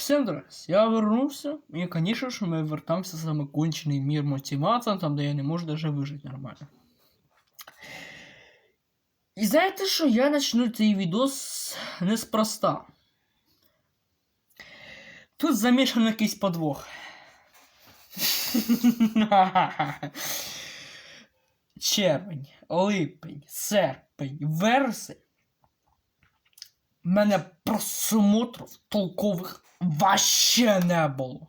Всем здрасте, я вернувся, і, конечно ж, ми вертаємося в саме кончений мір мотивація, там, де я не можу даже вижити нормально. І знаєте що, я почну цей відос неспроста. Тут замішаний якийсь подвох. Червень, липень, серпень, вересень. Мене просмотрів толкових вообще не було.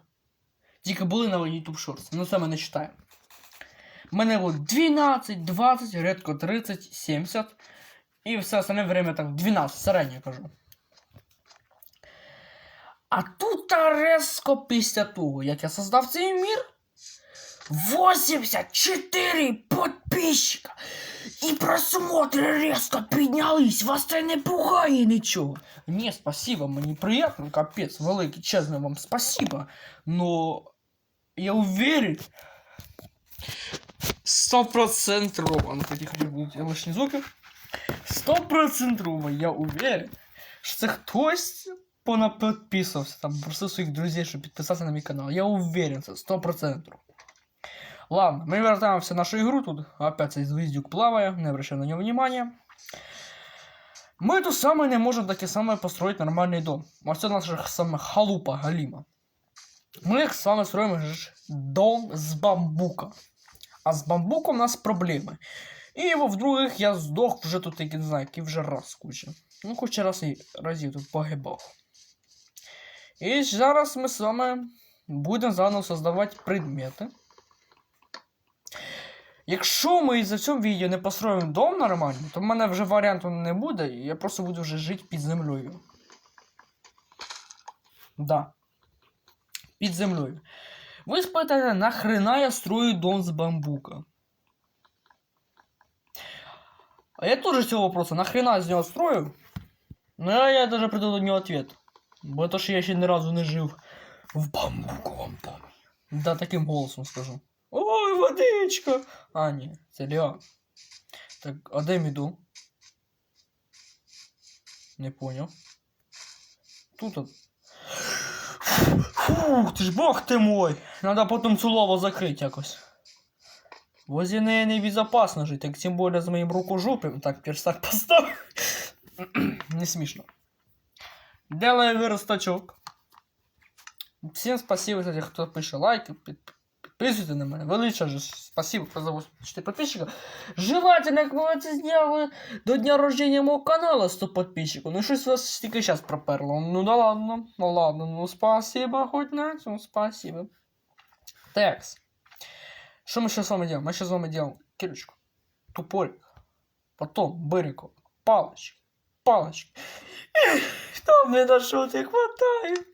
Тільки були на YouTube Shorts, ну це ми не читаємо. У мене було 12, 20, рідко 30, 70. І все остальне время так 12, середньо кажу. А тут резко після того, як я создав цей мір, 84 подписчика. І просмотри резко піднялись, вас це не пугає нічого. Ні, спасибо, мені приємно, капець, великий, чесно вам спасибо. Но я уверен, стопроцентрово, ну хотя хотя будуть лишні звуки, стопроцентрово я уверен, що це хтось понапідписувався, там просив своїх друзів, щоб підписатися на мій канал. Я уверен, це 100%. Ладно, мы вертаемся в нашу игру. Тут опять цей звездюк плаває, не обращай на нього внимания. Мы тут самое не можем таки самое построить нормальный дом. Вот це наша саме халупа Галима. Мы с вами строим ж дом с бамбука. А с бамбуком у нас проблемы. И во-вдруге, я сдох вже тут, я не знаю, який вже раз куча. Ну, хоч раз і разів тут погибав. І зараз ми з вами будемо заново создавати предмети. Якщо ми за цьому відео не построїмо дом нормально, то в мене вже варіанту не буде, і я просто буду вже жити під землею. Да. Під землею. Ви спитаєте, нахрена я строю дом з бамбука? А я тоже цього вопроса, нахрена я з нього строю? Ну я, я даже приду до нього ответ. Бо то, що я ще ні разу не жив в бамбуковому домі. Да, таким голосом скажу. Ой, водичка! А, ні, це Ліан. Так, а де міду? Не поняв. Тут. от. Фух, ти ж бог ти мой! Надо потім цю лаву закрити якось. Возле неї небезопасно жити, так тим більше з моїм рукожопим. Так, перстак постав. Не смішно. Делаю верстачок. Всім спасибо, кстати, хто пише лайки, під- Підписуйте на мене. Величе ж спасибо за 84 подписчика. Желательно, як ви це зробили до дня рождения мого канала 100 подписчиков. Ну щось вас тільки зараз проперло. Ну да ладно, ну ладно, ну спасибо, хоть на цьому, спасибо. Текс. Що ми ще з вами делаем? Ми ще з вами делаем кирочку, тупорик, потом бырику, палочки, палочки. Что мне на что не хватает?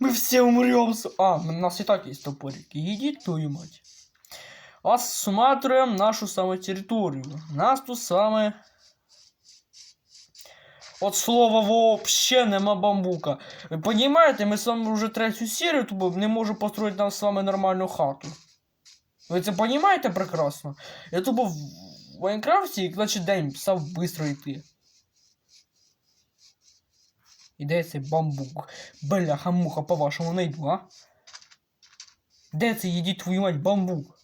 Мы все умрем. А, у нас и так есть топорики. Иди твою мать. Осматриваем нашу самую территорию. Нас тут самое... От слова вообще нема бамбука. Ви понимаете, ми з вами вже третю серію, тобто не можу построїти нам з вами нормальну хату. Ви це понимаете прекрасно? Я тупо в Майнкрафті, значить день став швидко йти. І де цей бамбук? Бляха муха, по-вашому найду, а? Де це їдіть твою мать бамбук?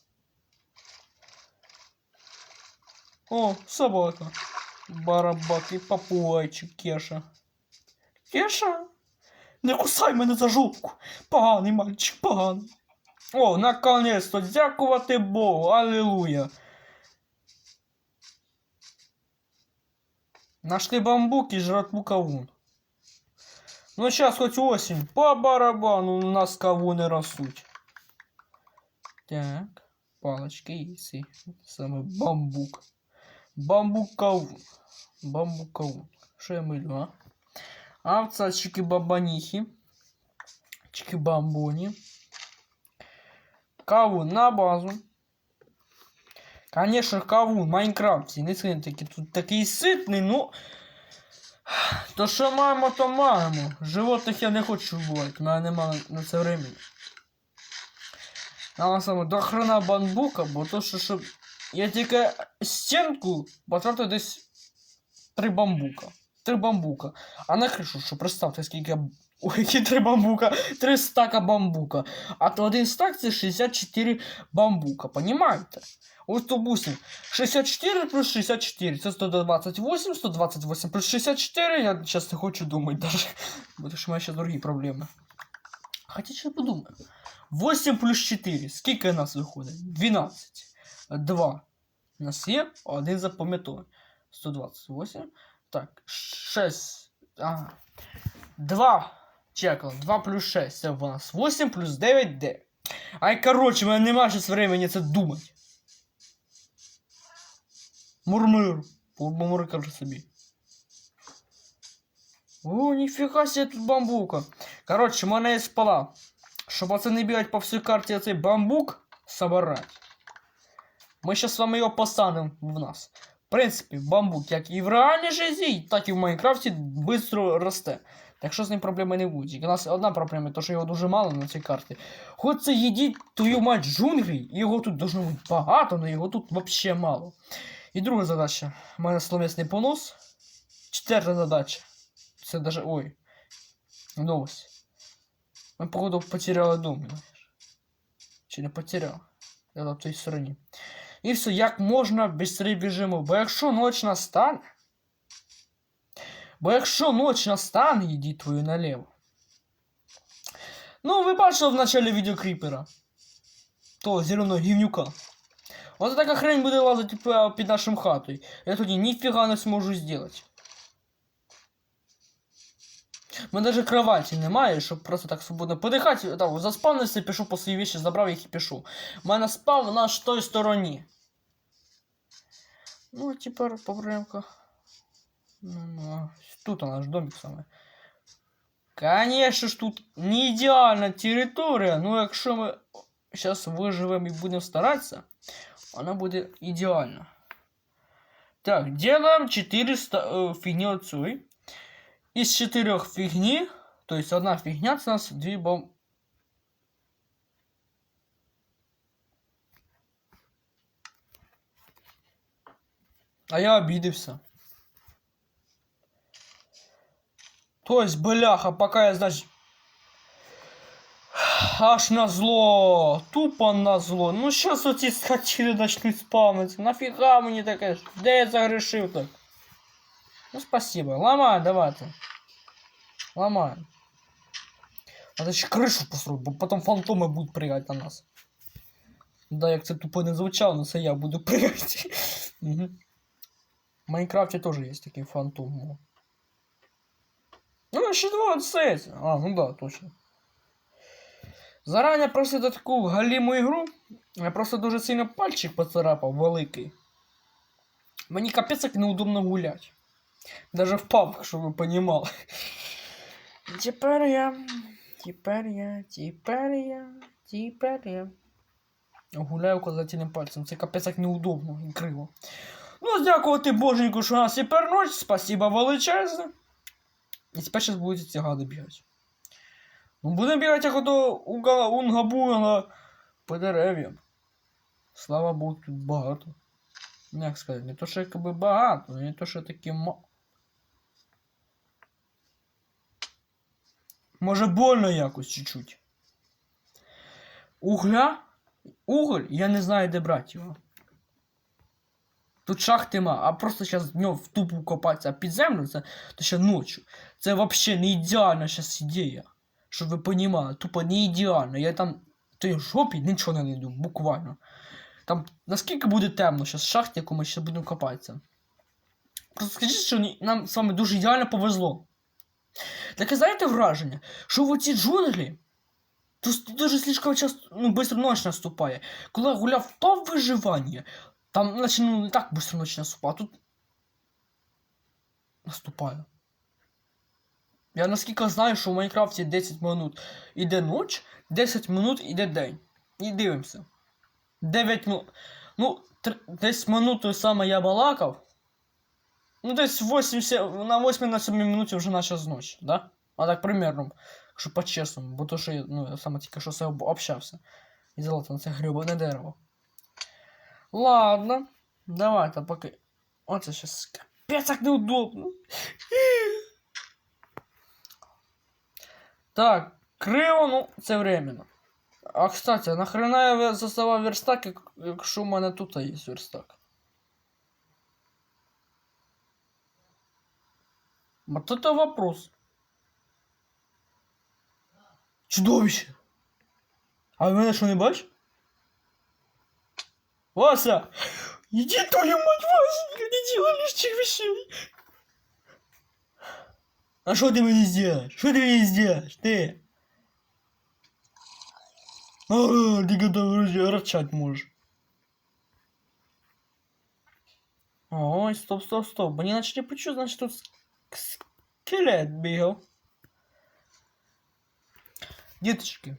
О, собака. Барабаки, папуайчик, Кеша. Кеша? Не кусай мене за жопку. Поганий мальчик, поганий. О, наконець-то, дякувати Богу, алілуя. Нашли бамбук и жратву кавун. Ну сейчас хоть осень, по барабану у нас кавуны растут. Так, палочки есть. и Саме бамбук. Бамбук кавун. Бамбук кавун. Що я милю, а? Авца чики бабанихи. Чики бамбони. Кавун на базу. Конечно, кавун, Майнкрафт. Не сильно такий тут такий ситний, ну. То що маємо, то маємо. Животних я не хочу вбивати, в мене нема на це времени. Нам саме до хрена бамбука, бо то що, щоб я тільки стінку потратив десь три бамбука. три бамбука. А на кришу, що представте, скільки. Ой, які три бамбука, три стака бамбука. А то один стак це 64 бамбука, понімаєте? Ось допустим, 64 плюс 64, це 128, 128 плюс 64, я зараз не хочу думати даже, бо що в мене ще другі проблеми. Хотя що подумаю. 8 плюс 4, скільки у нас виходить? 12. 2. У нас є один запам'ятовий. 128. Так, 6. Ага. 2. Чекал. 2 плюс 6. Це у нас 8 плюс 9 9. Ай, короче, в мене немає зараз времени це думати. Мурмур. Мурмур собі. О, ніфіга себе тут бамбука. Короче, в мене є спала. Щоб оце не бігати по всій карті цей бамбук собирать. Ми зараз з вами його посадимо в нас. В принципі, бамбук, як і в реальній житті, так і в Майнкрафті швидко росте. Так що з ним проблеми не буде. У нас одна проблема, то що його дуже мало на цій карті. Хоч це їдіть твою мать джунглі, його тут должно бути багато, але його тут взагалі мало. І друга задача. У мене словесний понос. Четверта задача. Це даже. Ой. Новость. Ми, походу, потеряли дом. Чи не потеряв? Я на той стороні. І все, як можна швидше біжимо. Бо якщо ніч настане. Бо якщо ніч настане, йди твою наліво. Ну, ви бачили в началі відео кріпера. То зеленого гівнюка. Ось така хрень буде лазити під- нашим хатою. Я тоді ніфіга не зможу зробити. У мене навіть кроваті немає, щоб просто так свободно подихати. Так, заспавнився, пішов по свої вещи, забрав їх і пішов. У мене спав на той стороні. Ну, тепер проблемка. Ну, ну, тут наш домик саме. Конечно ж тут не ідеальна територія, ну якщо ми зараз виживемо і будемо старатися, вона буде ідеальна. Так, делаем 400 э, фигни отцой. Из четырех фигни, то есть одна фигня, це у нас дві бом... А я обидевся. То есть, бляха, пока я, значит... Аж на зло, тупо на зло. Ну щас оці скотини начнуть спавнитися. Нафіга мені таке? Де я загрешив так? Ну спасибо. Ломай, давайте. Ломай. Надо ще кришу построить, потом фантоми будуть пригати на нас. Да, як це тупо не звучало, но це я буду пригати. Угу. В Майнкрафте тоже есть такие фантомы. Ну, ще два отсеться. А, ну да, точно. Зарані просити таку галіму ігру. Я просто дуже сильно пальчик поцарапав великий. Мені капець як неудобно гулять. Даже в пабах, щоб ви понімали. Тепер я. Тепер я. Тепер я. Тепер я. Гуляю указательним пальцем. Це капець як неудобно і криво. Ну, дякувати боженьку, що у нас тепер ночь. Спасибо величезне. І тепер зараз будуть ці гади бігати. Ну, будемо бігати як ото уга унга-бунга по дерев'ям. Слава Богу, тут багато. Ну, Як сказати, не то, що якби багато, не то, що таке ма. Може больно якось чуть-чуть. Угля? Уголь? Я не знаю, де брати його. Тут шахти ма, а просто зараз днем в тупу копатися, під землю це то ще ночі. Це взагалі не ідеальна зараз ідея. Щоб ви понімали, тупо не ідеально. Я там в тій жопі нічого не знайду, буквально. Там наскільки буде темно зараз в шахті, яку ми ще будемо копатися. Просто скажіть, що нам з вами дуже ідеально повезло. Таке знаєте враження, що в оці джунглі тут дуже слишком часто, ну, быстро ночь наступає. Коли я гуляв по виживання, там, наче, ну, не так быстро ночь наступає, а тут наступає. Я наскільки знаю, що в Майнкрафті 10 минут іде ніч, 10 минут іде день. І дивимося. 9 минут. Ну, тр- десь минуту саме я балакав. Ну, десь 80, на 8 на 7 минуті вже наче ночь, да? А так примерно. Якщо по-чесному, бо то, що я, ну, я саме тільки що об- общався. І золото на це грибане дерево. Ладно. Давайте поки. Оце щас Капець, як неудобно. Так, криво, ну, це временно. А кстати, нахрена я заставав верстак, як- якщо в мене тут є верстак? Вот это вопрос. Чудовище! А ви мене що не бачиш? Вася! Иди твою мать, Васенька, не делай лишних вещей! А что ты мне сделаешь? Что ты мне сделаешь? Ты? А, ты готов рычать можешь. Ой, стоп, стоп, стоп. Мені наче не почув, значить тут ск- скелет бігав. Діточки,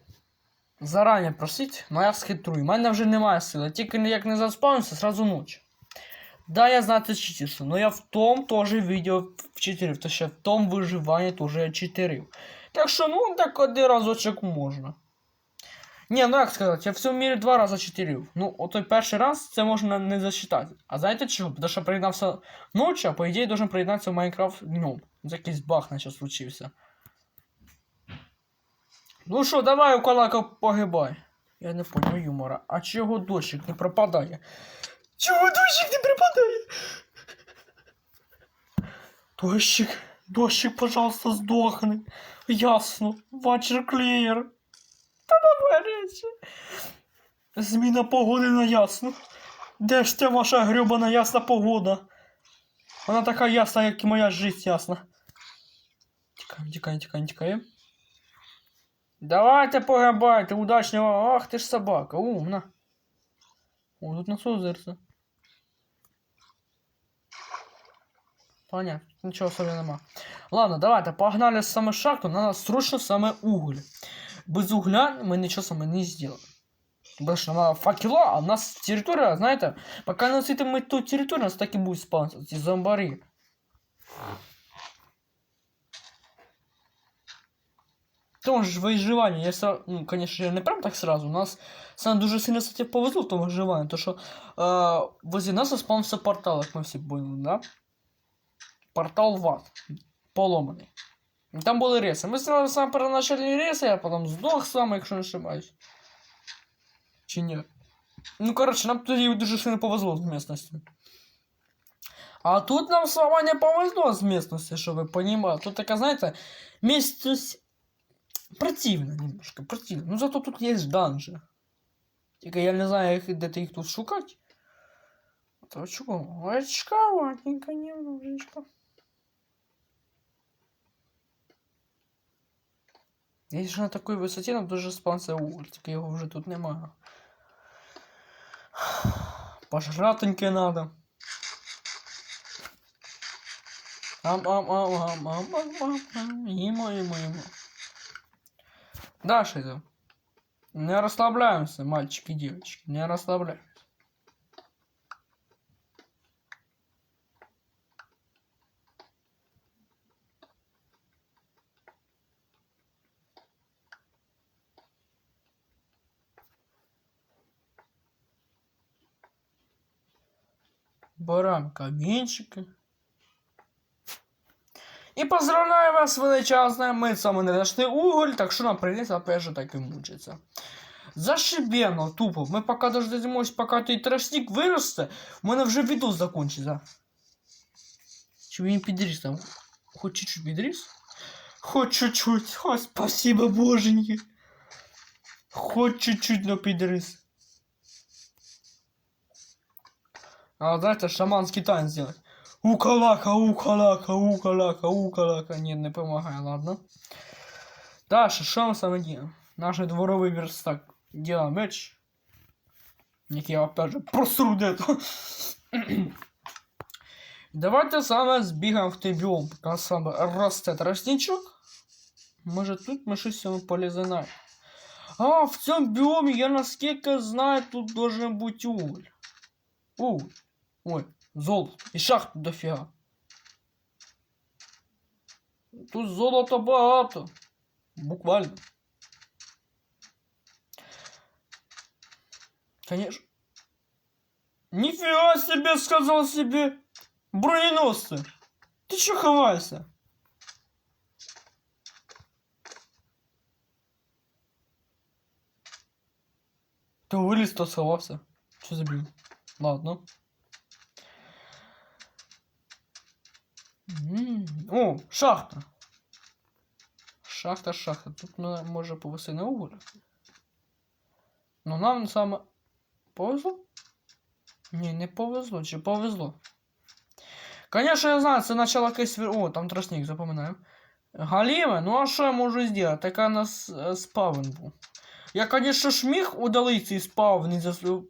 зарані просить, но я схитрую. У мене вже немає сили. Тільки як не заспавнився, сразу ніч. Да, я знаю, це читерство, но я в том тоже відео вчитерив, то ще в том виживанні теж я читерив. Так що, ну, так один разочок можна. Ні, ну як сказати, я в цьому мірі два рази читерив. Ну, отой перший раз це можна не засчитати. А знаєте чого? Тому що приєднався ночі, а по ідеї должен приєднатися в Майнкрафт днем. Це якийсь баг наче случився. Ну що, давай, укалака, погибай. Я не понял юмора. А чого дощик не пропадає? Чого дощик не пропадає? Дощик, дощик, пожалуйста, здохни. Ясно. Вачер клеєр. Та навереться. Зміна погоди на ясну. Де ж ця ваша грюбана ясна погода? Вона така ясна, як і моя життя ясна. Тікаємо, тікаємо, тікаємо, тікаємо. Давайте пограбайте, удачного. Ах, ти ж собака, умна. О, тут насос озерце. Понятно, нічого собі нема. Ладно, давайте, погнали саме шахту, надо срочно саме уголь. Без угля мы ничего сами не сделаем. Потому что нам факела, а у нас пока не освітимо ми ту територію, у нас так і будуть спавнитися, ці зомбари. Тому ж виживання, я са, ну, конечно, не прям так сразу. У нас саме дуже сильно кстати, повезло в тому виживанні, то що е, возле нас заспавнився портал, як ми всі поняли, да? Портал в ад. Поломаний. І Там були реси. Ми зробили саме переначальні реси, я потім здох сам, якщо не ошибаюсь. Чи ні? Ну, коротше, нам тоді дуже сильно повезло з місцевістю. А тут нам з вами не повезло з місцевістю, щоб ви понімали. Тут така, знаєте, місцевість Противно немножко, противно. но зато тут есть данжи. Тільки я не знаю, де ти их тут шукати. То а чого? Очковатенько, немножечко. Здесь же на такой высоте но тоже спался Ультик, его уже тут немає. Пожратеньке надо. Ам-ам-ам-ам-ам-ам-ам-ам. Ему-ему-ему. Дальше идем. Не расслабляемся, мальчики и девочки, не расслабляемся. Берем камінчики. І поздравляю вас величезне, ми саме не знайшли уголь, так що нам прийдеться опять же так і мучиться. Зашибено, тупо. Ми поки дождемось, поки той тростник виросте, у мене вже відос закончиться. Чи він підріс там? Хоч чуть-чуть підріс? Хоч чуть-чуть. О, спасибо, боженьки. Хоч чуть-чуть, но підріс. А знаете, шаманский танец сделать. Укалака, укалака, укалака, укалака. Нет, не помогай, ладно. Дальше, що ми саме діємо? Наш дворовий верстак. Діла меч. Який я опять же просру де-то. Давайте саме збігаємо в той біом, поки саме росте тростничок. Може тут ми щось цьому полізаємо. А, в цьому біомі, я наскільки знаю, тут должен бути уголь. Уголь. Ой, золото. І шахт дофіга. Тут золота багато. Буквально. Конечно. Нифига себе, сказал себе. Броненосцы! Ты чё ховаешься? То вылез, то сховався. Що за блін? Ладно. О, шахта. Шахта, шахта. Тут може повести на уголь. Ну нам саме повезло? Ні, не повезло, чи повезло. Конечно, я знаю, це начало якесь... О, там тростник, запам'ятаю. Галіме, ну а що я можу зробити? Така у нас е, спавн був. Я, конечно ж, міг удалити спавн із-за свого...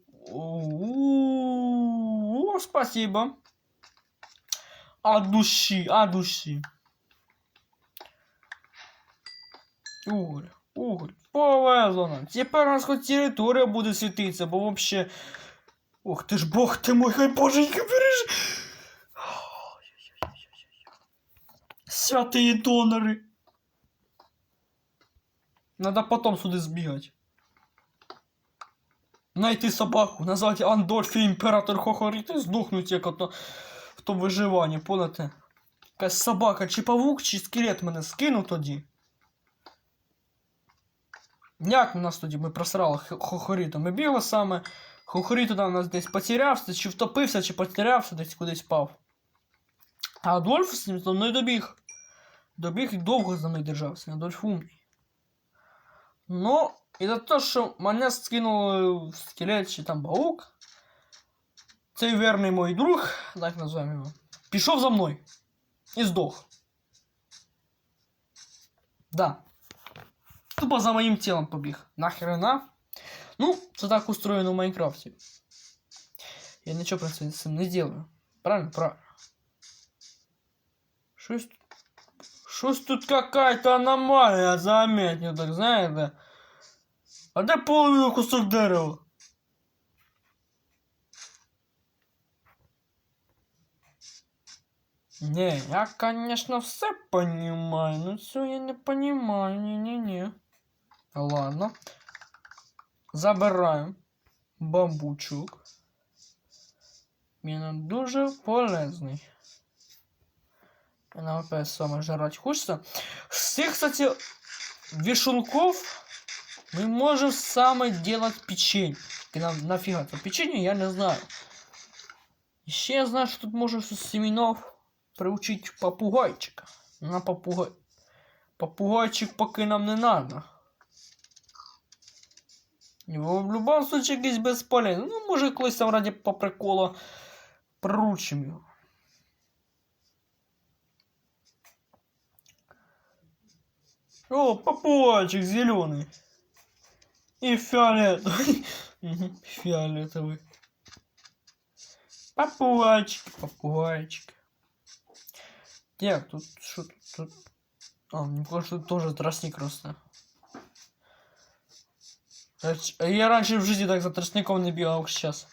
О, спасибо. А душі, а душі. Уголь, уголь. Повезло нам. Тепер у нас хоч територія буде світитися, бо вообще... Ох ти ж бог ти мой, хай боженька бережи. Святые донори. Надо потом сюди збігати. Найти собаку, назвати Андольфі імператор Хохоріт і здохнуть як ото в тому виживанні, поняте? Якась собака, чи павук, чи скелет мене скинув тоді. Як нас тоді ми просрали Х- Хохоріта? Ми бігли саме. Хохоріт туди у нас десь потерявся, чи втопився, чи потерявся, десь кудись впав. А Адольф з ним за мною добіг. Добіг і довго за мною держався. Адольф умний. Ну, і за те, що мене скинули в скелет чи там паук, цей верний мой друг, так називаємо його, пішов за мною. І здох. Да. Тупо за моїм тілом побіг. Нахрена? Ну, це так устроєно в Майнкрафті. Я нічого про це з цим не делаю. Правильно? Правильно. Щось... Щось тут какая-то аномалія, заметню, так знаєте. А де половину кусок дерева? Не, я, конечно, все понимаю, но все я не понимаю, не-не-не. Ладно. Забираємо бамбучок. Він дуже полезний. І нам опять саме жрать хочется. С всех, кстати, вишенков мы можем саме делать печенье. И нам нафига это печенье, я не знаю. Еще я знаю, что тут можно с семенов приучить попугайчика. На попугай. Попугайчик поки нам не надо. Его в любом случае якийсь безполезний. Ну, може, колись там раді по приколу приручим його. О, попугайчик зеленый. И фиолетовый. Мгм, Фиолетовый. Попугайчик, попугайчик. Так, тут что тут? тут? А, мне кажется, тут тоже тростник росте. Рач- а Я раньше в жизни так за тростником не бігав, як сейчас.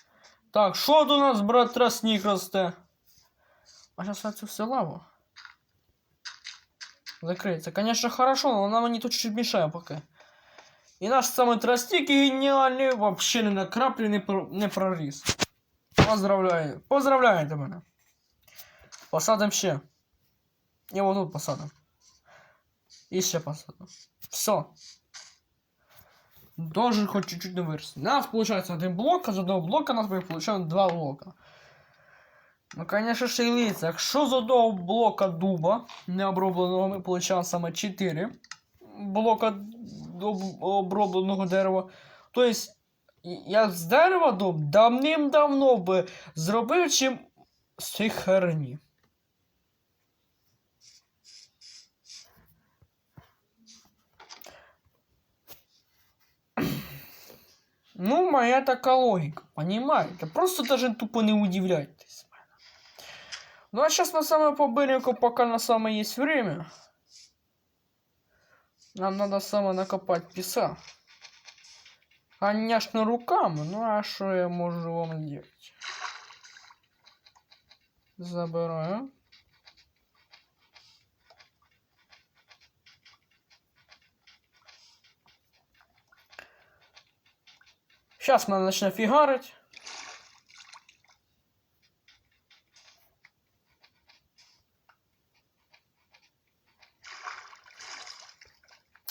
Так, що тут у нас, брат, тростник росте? А сейчас це все лава. Закрыться. Конечно, хорошо, но нам они тут чуть-чуть мешают пока. И наш самый тростник гениальный вообще ни на краплі не, про... не проріс. Поздравляю. Поздравляю мене. Посадим ще. І вот тут посадим. І ще посадим. Все. Должен хоть чуть-чуть не вырасти. У нас получается один блок, а з одного блока у нас буде получаємо два блока. Ну, конечно, шейлиться. Якщо з одного блока дуба необробленого ми получаємо саме 4 блока об- обробленого дерева, то есть я з дерева дуб давним-давно би зробив чим з цієї херні. Ну, моя така логика, понимаете? Просто даже тупо не удивляйтесь. Ну, а сейчас на самое побыреньку, пока на самое есть время. Нам надо самое накопать песа. Конечно, руками, ну а что я можу вам делать? Забираю. Сейчас мене начнет фигарить.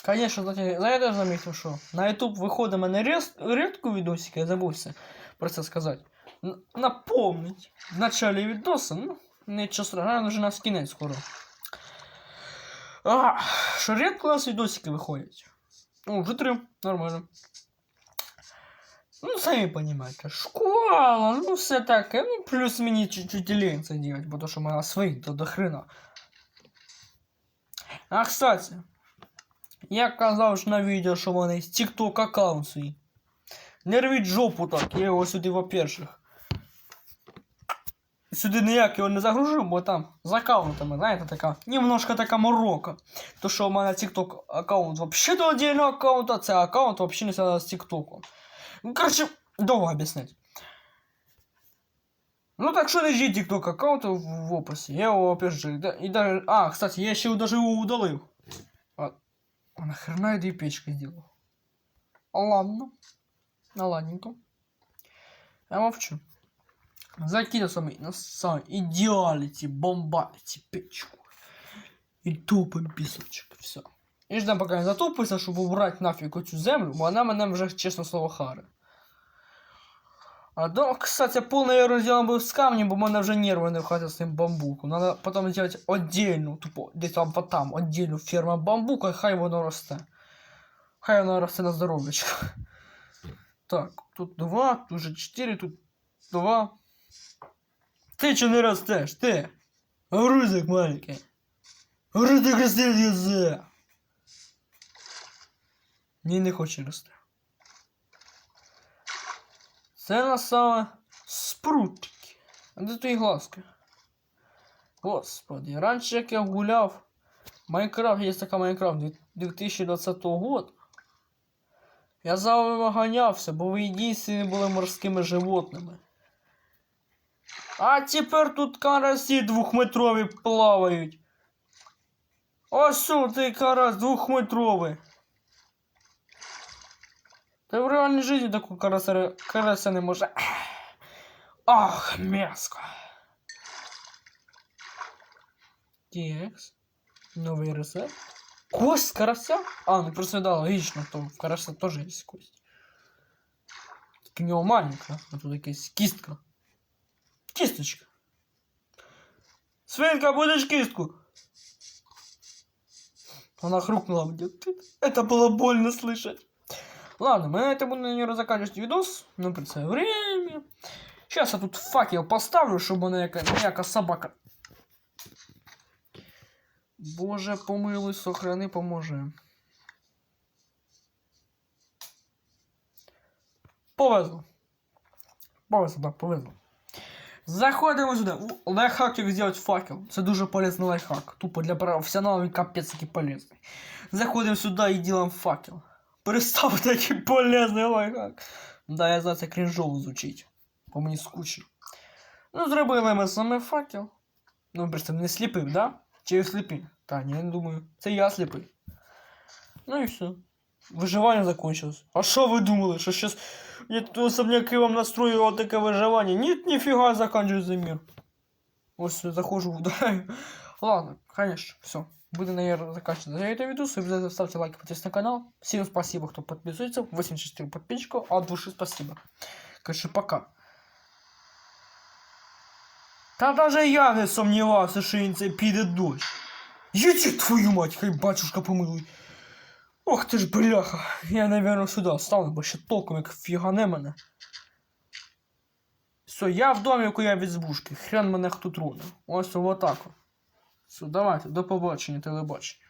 Конечно, знаете, за это заметил, что на YouTube выхода мы на рез... редкую видосики, я забылся просто сказать. Н напомнить в начале видоса, ну, ничего страшного, уже нас кинет скоро. А, что редко у нас видосики выходят. Ну, уже три, нормально. Ну, самі розумієте, школа, ну все таке, ну, плюс мені чуть-чуть лень це делать, бо то, що мене своїх то до хрена. А, кстати, я казав ж на відео, що в мене є TikTok аккаунт свій. Не рвіть жопу так, я його сюди, во-перших. Сюди ніяк його не загружу, бо там з аккаунтами, знаєте, така, немножко така морока. То, що у мене TikTok аккаунт вообще до отдельного аккаунта, це аккаунт вообще не зв'язаний з TikTok. Ну, короче, довго об'яснити. Ну так що не ждіть TikTok аккаунту в, в описі. Я його опишу. Да- І даже... А, кстати, я ще даже його удалив. А, а нахрена я дві печки сделал? А ладно. А ладненько. Я мовчу. Закинул самый, на самый идеалити, бомбалити печку. І тупим пісочок. Все. І ждем, поки не затупиться, щоб убрати нафіг оцю землю, бо вона мене вже, чесно слово, харе. А до, кстати, полный я разделал был с камнем, бо в мене вже нерви не вхватить з цим бамбуком. Надо потім зробити отдельну, тупо, десь там по там, отдельну ферму бамбука, хай воно росте. Хай воно росте на здоров'ячко. Так, тут два, тут вже чотири, тут два. Ти чи не ростеш, ти? Грузик маленький. Грузик язик. Ні, не хоче рости. Це на саме спрутики. А де твої глазки? Господи, раніше як я гуляв. Майнкрафт, є така Майнкрафт 2020 года. Я за бо ви єдині були морськими животними. А тепер тут карасі двохметрові плавають. Ось ти карась двохметровий. Та в реальній житті такого карася, карася не може. Ах, мерзко. Текс. Новий рецепт. Кость карася? А, ну просто да, логічно, то в карася теж є кость. Тільки в нього маленька, а тут якась кістка. Кісточка. Свинка, будеш кістку? Она хрупнула мне. Это было больно слышать. Ладно, мы на этом будем, наверное, заканчивать видос. Ну, при це время. Сейчас я тут факел поставлю, щоб вона яка, яка собака. Боже, помилуй, сохрани, поможи. Повезло. Повезло, так, повезло. Заходимо сюди. У- Лайфхак, як зробити факел. Це дуже полезний лайфхак. Тупо для професіоналів він капець який полезний. Заходимо сюди і робимо факел. Представ такий полезний лайфхак. Да, я знаю, це крінжово звучить. Бо мені скучно. Ну, зробили ми саме факел. Ну, просто не сліпив, да? Чи сліпий? Та, ні, не думаю. Це я сліпий. Ну і все. Виживання закончилось. А що ви думали, що сейчас я тут особняки вам настрою таке виживання? Ні, ніфіга заканчивается мир. Ось захожу, ударяю. Ладно, конечно, все. Буду, наверное, заканчивать за это видос. Обязательно ставьте лайк, подписывайтесь на канал. Всем спасибо, кто подписывается. 84 подписчиков. От души спасибо. Конечно, пока. Та даже я не сумнівався, що він це піде дощ. Єті твою мать, хай батюшка помилуй. Ох ти ж бляха. Я, наверное, сюди стану, бо ще толком як фігане мене. Все, я в доміку, я від збушки. Хрен мене хто троне. Ось отак. Все, давайте, до побачення, телебачення.